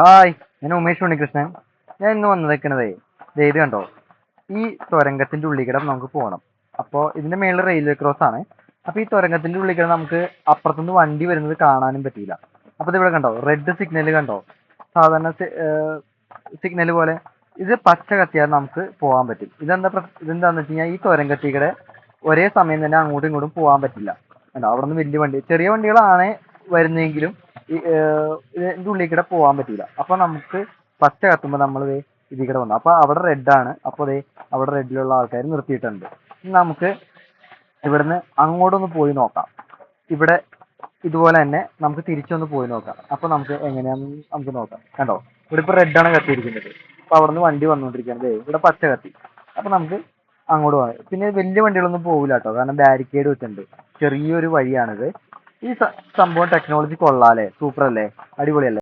Hi ഞാൻ ഉമേഷ് ഉണ്ണികൃഷ്ണൻ. ഞാൻ ഇന്ന് വന്നു നിൽക്കണതേ ഇത് കണ്ടോ? ഈ തുരങ്കത്തിന്റെ ഉള്ളിൽ കൂടെ നമുക്ക് പോകണം. അപ്പോൾ ഇതിന്റെ മേളിൽ റെയിൽവേ ക്രോസ് ആണ്. അപ്പോൾ ഈ തുരങ്കത്തിന്റെ ഉള്ളിൽ കൂടെ നമുക്ക് അപ്പുറത്തുനിന്ന് വണ്ടി വരുന്നത് കാണാനും പറ്റിയില്ല. അപ്പോൾ ഇവിടെ കണ്ടോ? റെഡ് സിഗ്നൽ കണ്ടോ? സാധാരണ സിഗ്നൽ പോലെ ഇത് പച്ച കത്തിയാൽ നമുക്ക് പോകാൻ പറ്റും. ഇതെന്താ ഇതെന്താന്ന് വെച്ച് കഴിഞ്ഞാൽ ഈ തുരങ്കത്തിക്കടെ ഒരേ സമയം തന്നെ അങ്ങോട്ടും ഇങ്ങോട്ടും പോകാൻ പറ്റില്ല. അവിടെ നിന്ന് വലിയ വണ്ടി ചെറിയ വണ്ടികളാണ് വരുന്നതെങ്കിലും ഈ ഇതിന്റെ ഉള്ളിൽ കൂടെ പോകാൻ പറ്റില്ല അപ്പൊ നമുക്ക് പച്ച കത്തുമ്പോൾ നമ്മൾ ഇതിൽ വന്നു. അപ്പൊ അവിടെ റെഡ് ആണ്. അപ്പൊ ദേ അവിടെ റെഡിലുള്ള ആൾക്കാർ നിർത്തിയിട്ടുണ്ട്. നമുക്ക് ഇവിടുന്ന് അങ്ങോട്ടൊന്ന് പോയി നോക്കാം. ഇവിടെ ഇതുപോലെ തന്നെ നമുക്ക് തിരിച്ചൊന്ന് പോയി നോക്കാം. അപ്പൊ നമുക്ക് എങ്ങനെയാന്ന് നമുക്ക് നോക്കാം. കണ്ടോ? ഇവിടെ ഇപ്പൊ റെഡ് ആണ് കത്തിയിരിക്കുന്നത്. അപ്പൊ അവിടെ നിന്ന് വണ്ടി വന്നുകൊണ്ടിരിക്കുന്നത് ഇവിടെ പച്ച കത്തി. അപ്പൊ നമുക്ക് അങ്ങോട്ട് പോകാം. പിന്നെ വലിയ വണ്ടികളൊന്നും പോകില്ല കേട്ടോ കാരണം ബാരിക്കേഡ് വെച്ചിട്ടുണ്ട്. ചെറിയൊരു വഴിയാണിത്. ഈ സംഭവം ടെക്നോളജി കൊള്ളാല്ലേ? സൂപ്പർ അല്ലേ? അടിപൊളിയല്ലേ?